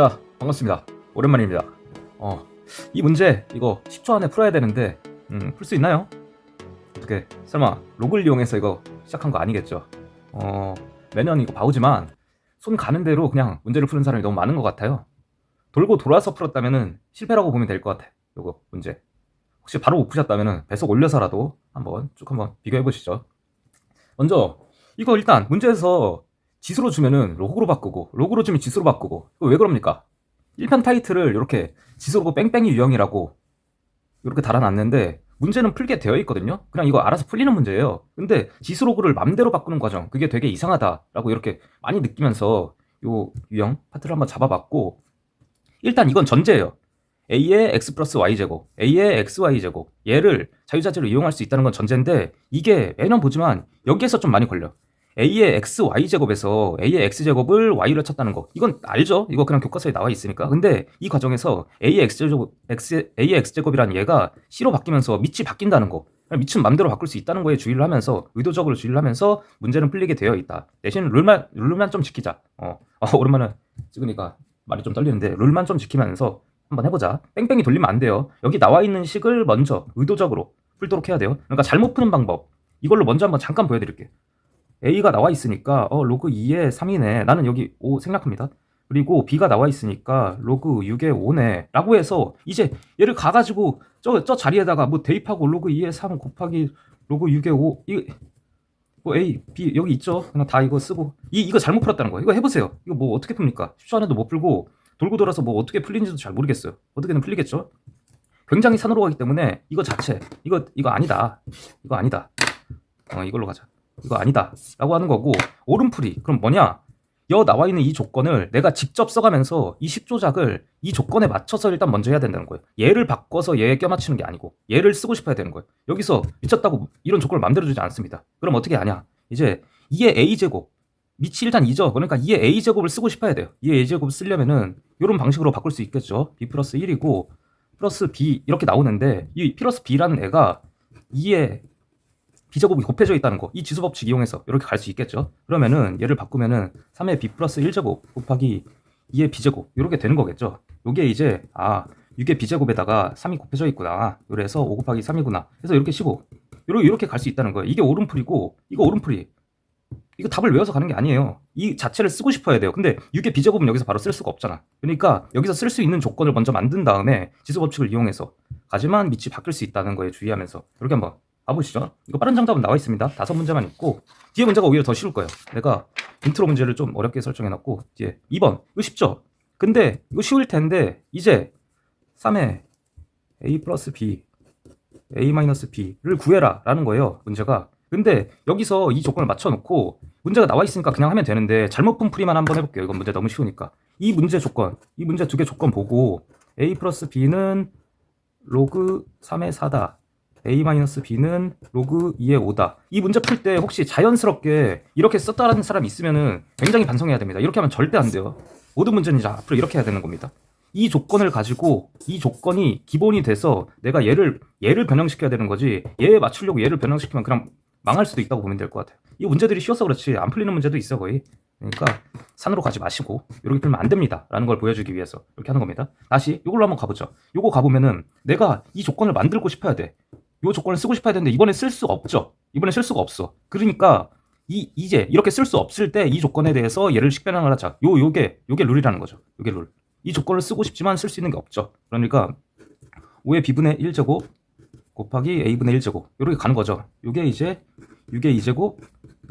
자, 반갑습니다. 오랜만입니다. 어, 이 문제 이거 10초 안에 풀어야 되는데, 음, 풀 수 있나요? 어떻게, 설마 로그를 이용해서 이거 시작한 거 아니겠죠? 어, 매년 이거 봐오지만 손 가는 대로 그냥 문제를 푸는 사람이 너무 많은 것 같아요. 돌고 돌아서 풀었다면은 실패라고 보면 될 것 같아. 요거 문제. 혹시 바로 못 푸셨다면은 배속 올려서라도 한번 쭉 한번 비교해 보시죠. 먼저 이거 일단 문제에서 지수로 주면은 로그로 바꾸고 로그로 주면 지수로 바꾸고 왜 그럽니까? 1편 타이틀을 이렇게 지수로고 뺑뺑이 유형이라고 이렇게 달아놨는데 문제는 풀게 되어 있거든요. 그냥 이거 알아서 풀리는 문제예요. 근데 지수 로그를 맘대로 바꾸는 과정 그게 되게 이상하다라고 이렇게 많이 느끼면서 요 유형 파트를 한번 잡아봤고 일단 이건 전제예요. a의 x 플러스 y 제곱, a의 xy 제곱 얘를 자유자재로 이용할 수 있다는 건 전제인데 이게 매년 보지만 여기에서 좀 많이 걸려. A의 x y 제곱에서 a의 x 제곱을 y로 쳤다는 거 이건 알죠? 이거 그냥 교과서에 나와 있으니까. 근데 이 과정에서 a의 x 제곱 x a의 x 제곱이라는 얘가 c로 바뀌면서 밑이 바뀐다는 거. 밑은 맘대로 바꿀 수 있다는 거에 주의를 하면서 의도적으로 주의를 하면서 문제는 풀리게 되어 있다. 대신 룰만 룰만 좀 지키자. 어, 어 오랜만에 찍으니까 말이 좀 떨리는데 룰만 좀 지키면서 한번 해보자. 뺑뺑이 돌리면 안 돼요. 여기 나와 있는 식을 먼저 의도적으로 풀도록 해야 돼요. 그러니까 잘못 푸는 방법. 이걸로 먼저 한번 잠깐 보여드릴게요. A가 나와 있으니까 어 로그 2에 3이네. 나는 여기 5 생략합니다. 그리고 B가 나와 있으니까 로그 6에 5네. 라고 해서 이제 얘를 가가지고 저, 저 자리에다가 뭐 대입하고 로그 2에 3 곱하기 로그 6에 5. 이, 뭐 A, B 여기 있죠. 그냥 다 이거 쓰고 이 이거 잘못 풀었다는 거예요. 이거 해보세요. 이거 뭐 어떻게 풉니까? 10초 안에도 못 풀고 돌고 돌아서 뭐 어떻게 풀리는지도 잘 모르겠어요. 어떻게든 풀리겠죠? 굉장히 산으로 가기 때문에 이거 자체 이거 이거 아니다. 이거 아니다. 어 이걸로 가자. 이거 아니다. 라고 하는 거고 오른풀이 그럼 뭐냐? 여 나와 있는 이 조건을 내가 직접 써가면서 이 10조작을 이 조건에 맞춰서 일단 먼저 해야 된다는 거예요. 얘를 바꿔서 얘에 껴맞추는 게 아니고 얘를 쓰고 싶어야 되는 거예요. 여기서 미쳤다고 이런 조건을 만들어 주지 않습니다. 그럼 어떻게 하냐? 이제 2의 a제곱 밑이 일단 2죠. 그러니까 2의 a제곱을 쓰고 싶어야 돼요. 2의 a제곱을 쓰려면은 이런 방식으로 바꿀 수 있겠죠. b 플러스 1이고 플러스 b 이렇게 나오는데 이 플러스 b라는 애가 2의 b제곱이 곱해져 있다는 거. 이 지수 법칙 이용해서 이렇게 갈 수 있겠죠. 그러면은 얘를 바꾸면은 3의 b 플러스 1제곱 곱하기 2의 b제곱 이렇게 되는 거겠죠. 요게 이제 아 6의 b제곱에다가 3이 곱해져 있구나. 그래서 5 곱하기 3이구나. 그래서 이렇게 15. 이렇게 이렇게 갈 수 있다는 거예요. 이게 오른풀이고 이거 오른풀이. 이거 답을 외워서 가는 게 아니에요. 이 자체를 쓰고 싶어야 돼요. 근데 6의 b제곱은 여기서 바로 쓸 수가 없잖아. 그러니까 여기서 쓸 수 있는 조건을 먼저 만든 다음에 지수 법칙을 이용해서 하지만 밑이 바뀔 수 있다는 거에 주의하면서 이렇게 한번 봐보시죠. 이거 빠른 정답은 나와 있습니다. 다섯 문제만 있고 뒤에 문제가 오히려 더 쉬울 거예요. 내가 인트로 문제를 좀 어렵게 설정해놨고 뒤에 2번 이거 쉽죠? 근데 이거 쉬울 텐데 이제 3의 a 플러스 b a 마이너스 b를 구해라 라는 거예요. 문제가 근데 여기서 이 조건을 맞춰놓고 문제가 나와 있으니까 그냥 하면 되는데 잘못 푼 풀이만 한번 해볼게요. 이건 문제 너무 쉬우니까 이 문제 조건 이 문제 두 개 조건 보고 a 플러스 b는 로그 3의 4다 a-b는 로그 2의 5다. 이 문제 풀 때 혹시 자연스럽게 이렇게 썼다라는 사람 있으면은 굉장히 반성해야 됩니다. 이렇게 하면 절대 안 돼요. 모든 문제는 이제 앞으로 이렇게 해야 되는 겁니다. 이 조건을 가지고 이 조건이 기본이 돼서 내가 얘를 얘를 변형시켜야 되는 거지 얘에 맞추려고 얘를 변형시키면 그냥 망할 수도 있다고 보면 될 것 같아요. 이 문제들이 쉬워서 그렇지 안 풀리는 문제도 있어 거의. 그러니까 산으로 가지 마시고 이렇게 풀면 안 됩니다라는 걸 보여주기 위해서 이렇게 하는 겁니다. 다시 이걸로 한번 가보죠. 이거 가보면은 내가 이 조건을 만들고 싶어야 돼. 이 조건을 쓰고 싶어야 되는데 이번에 쓸수 없죠. 이번에 쓸 수가 없어. 그러니까 이 이제 이렇게 쓸 수 없을 때 이 조건에 대해서 얘를 식변형을 하자. 요 요게 요게 룰이라는 거죠. 요게 룰. 이 조건을 쓰고 싶지만 쓸 수 있는 게 없죠. 그러니까 5의 b분의 1제곱 곱하기 a분의 1제곱 이렇게 가는 거죠. 요게 이제 6의 2제곱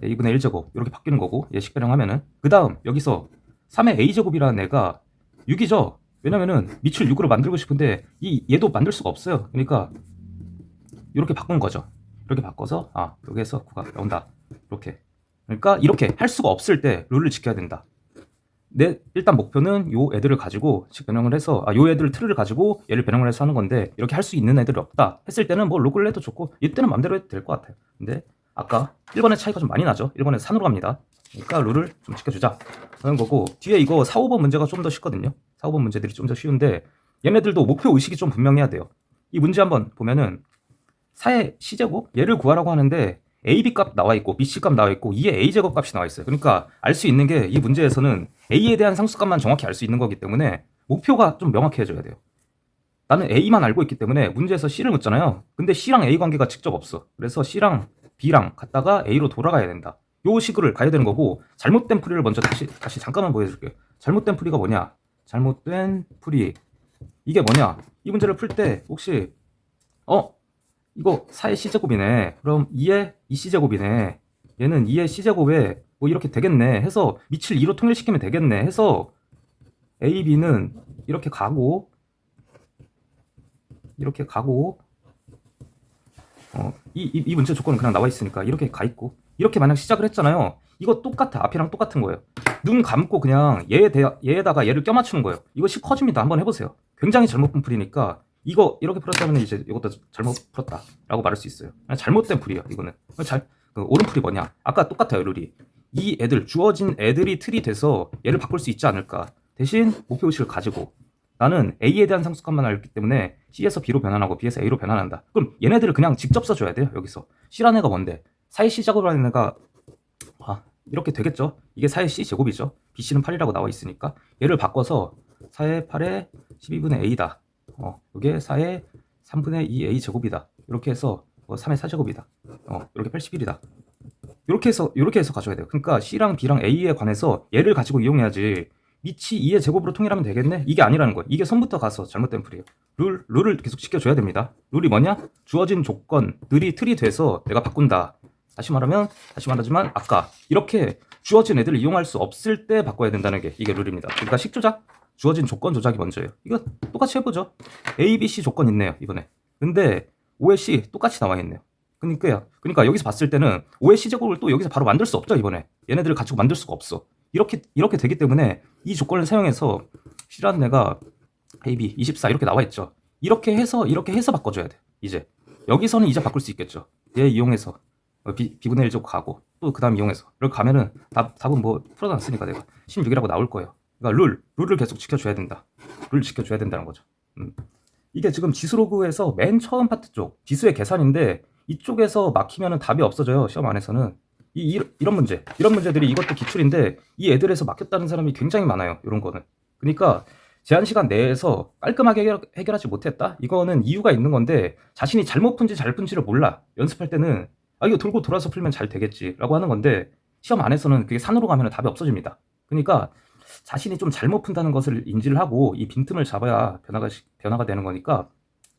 a분의 1제곱 이렇게 바뀌는 거고 얘 식변형 하면은 그 다음 여기서 3의 a제곱이라는 애가 6이죠. 왜냐면은 밑을 6으로 만들고 싶은데 이 얘도 만들 수가 없어요. 그러니까 이렇게 바꾼 거죠. 이렇게 바꿔서 아 여기에서 9가 나온다. 이렇게. 그러니까 이렇게 할 수가 없을 때 룰을 지켜야 된다. 내 일단 목표는 요 애들을 가지고 즉 변형을 해서 아, 요 애들 틀을 가지고 얘를 변형을 해서 하는 건데 이렇게 할 수 있는 애들이 없다 했을 때는 뭐 로그를 해도 좋고 이때는 맘대로 해도 될 것 같아요. 근데 아까 1번의 차이가 좀 많이 나죠. 1번에 산으로 갑니다. 그러니까 룰을 좀 지켜주자 하는 거고 뒤에 이거 4, 5번 문제가 좀 더 쉽거든요. 4, 5번 문제들이 좀 더 쉬운데 얘네들도 목표 의식이 좀 분명해야 돼요. 이 문제 한번 보면은 4의 시제곱 얘를 구하라고 하는데 AB 값 나와 있고 BC 값 나와 있고 2의 A 제곱 값이 나와 있어요. 그러니까 알 수 있는 게 이 문제에서는 A에 대한 상수값만 정확히 알 수 있는 거기 때문에 목표가 좀 명확해져야 돼요. 나는 A만 알고 있기 때문에 문제에서 C를 묻잖아요. 근데 C랑 A 관계가 직접 없어. 그래서 C랑 B랑 갔다가 A로 돌아가야 된다. 요 식을 가야 되는 거고 잘못된 풀이를 먼저 다시 다시 잠깐만 보여줄게요. 잘못된 풀이가 뭐냐? 잘못된 풀이 이게 뭐냐? 이 문제를 풀 때 혹시 어 이거 4의 c제곱이네. 그럼 2의 2c제곱이네. 얘는 2의 c제곱에 뭐 이렇게 되겠네. 해서 밑을 2로 통일시키면 되겠네. 해서 a, b는 이렇게 가고 이렇게 가고 어, 이, 이, 이 문제 조건은 그냥 나와 있으니까 이렇게 가 있고 이렇게 만약 시작을 했잖아요. 이거 똑같아. 앞이랑 똑같은 거예요. 눈 감고 그냥 얘에 대, 얘에다가 얘를 껴맞추는 거예요. 이것이 커집니다. 한번 해보세요. 굉장히 잘못 푼 풀이니까 이거 이렇게 풀었다면 이제 이것도 잘못 풀었다라고 말할 수 있어요. 그냥 잘못된 풀이에요. 이거는 잘 그, 옳은 풀이 뭐냐? 아까 똑같아요. 룰이 이 애들 주어진 애들이 틀이 돼서 얘를 바꿀 수 있지 않을까? 대신 목표 의식을 가지고 나는 A에 대한 상수값만 알기 때문에 C에서 B로 변환하고 B에서 A로 변환한다. 그럼 얘네들을 그냥 직접 써줘야 돼요. 여기서 C라는 애가 뭔데? 4의 C 제곱이라는 애가 아, 이렇게 되겠죠? 이게 4의 C 제곱이죠. BC는 8이라고 나와 있으니까 얘를 바꿔서 4의 8의 12분의 A다. 어, 이게 4의 3분의 2A 제곱이다. 이렇게 해서 어, 3의 4제곱이다. 어, 이렇게 81이다. 이렇게 해서 이렇게 해서 가져야 돼요. 그러니까 C랑 B랑 A에 관해서 얘를 가지고 이용해야지 밑이 2의 제곱으로 통일하면 되겠네? 이게 아니라는 거예요. 이게 선부터 가서 잘못된 풀이에요. 룰, 룰을 계속 지켜줘야 됩니다. 룰이 뭐냐? 주어진 조건들이 틀이 돼서 내가 바꾼다. 다시 말하면, 다시 말하지만, 아까 이렇게 주어진 애들을 이용할 수 없을 때 바꿔야 된다는 게 이게 룰입니다. 그러니까 식조작, 주어진 조건 조작이 먼저예요. 이거 똑같이 해보죠. A, B, C 조건 있네요, 이번에. 근데 5의 C 똑같이 나와 있네요. 그러니까, 그러니까 여기서 봤을 때는 5의 C 제곱을 또 여기서 바로 만들 수 없죠, 이번에. 얘네들을 가지고 만들 수가 없어. 이렇게 이렇게 되기 때문에 이 조건을 사용해서 C라는 애가 AB 24 이렇게 나와 있죠. 이렇게 해서 이렇게 해서 바꿔줘야 돼. 이제 여기서는 이제 바꿀 수 있겠죠. 얘 이용해서 어, B, B분의 1 제곱 가고 또 그 다음 이용해서 이렇게 가면은 답, 답은 뭐 풀어놨으니까 내가 16이라고 나올 거예요. 그러니까 룰 룰을 계속 지켜줘야 된다. 룰 지켜줘야 된다는 거죠. 음. 이게 지금 지수로그에서 맨 처음 파트 쪽 지수의 계산인데 이쪽에서 막히면은 답이 없어져요. 시험 안에서는 이, 이, 이 런 문제, 이런 문제들이 이것도 기출인데 이 애들에서 막혔다는 사람이 굉장히 많아요. 이런 거는. 그러니까 제한 시간 내에서 깔끔하게 해결, 해결 하지 못했다? 이거는 이유가 있는 건데 자신이 잘못 푼지 잘 푼지를 몰라. 연습할 때는 아 이거 돌고 돌아서 풀면 잘 되겠지라고 하는 건데 시험 안에서는 그게 산으로 가면 답이 없어집니다. 그러니까 자신이 좀 잘못 푼다는 것을 인지를 하고 이 빈틈을 잡아야 변화가 변화가 되는 거니까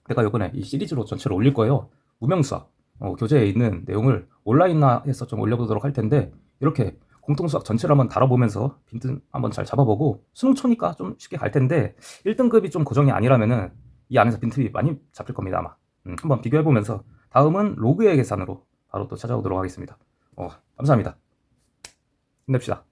내가 이번에 이 시리즈로 전체를 올릴 거예요. 무명수학 어, 교재에 있는 내용을 온라인화 해서 좀 올려보도록 할 텐데 이렇게 공통수학 전체를 한번 다뤄보면서 빈틈 한번 잘 잡아보고 수능 초니까 좀 쉽게 갈 텐데 1등급이 좀 고정이 아니라면은 이 안에서 빈틈이 많이 잡힐 겁니다 아마. 음, 한번 비교해보면서 다음은 로그의 계산으로 바로 또 찾아오도록 하겠습니다. 어, 감사합니다. 힘냅시다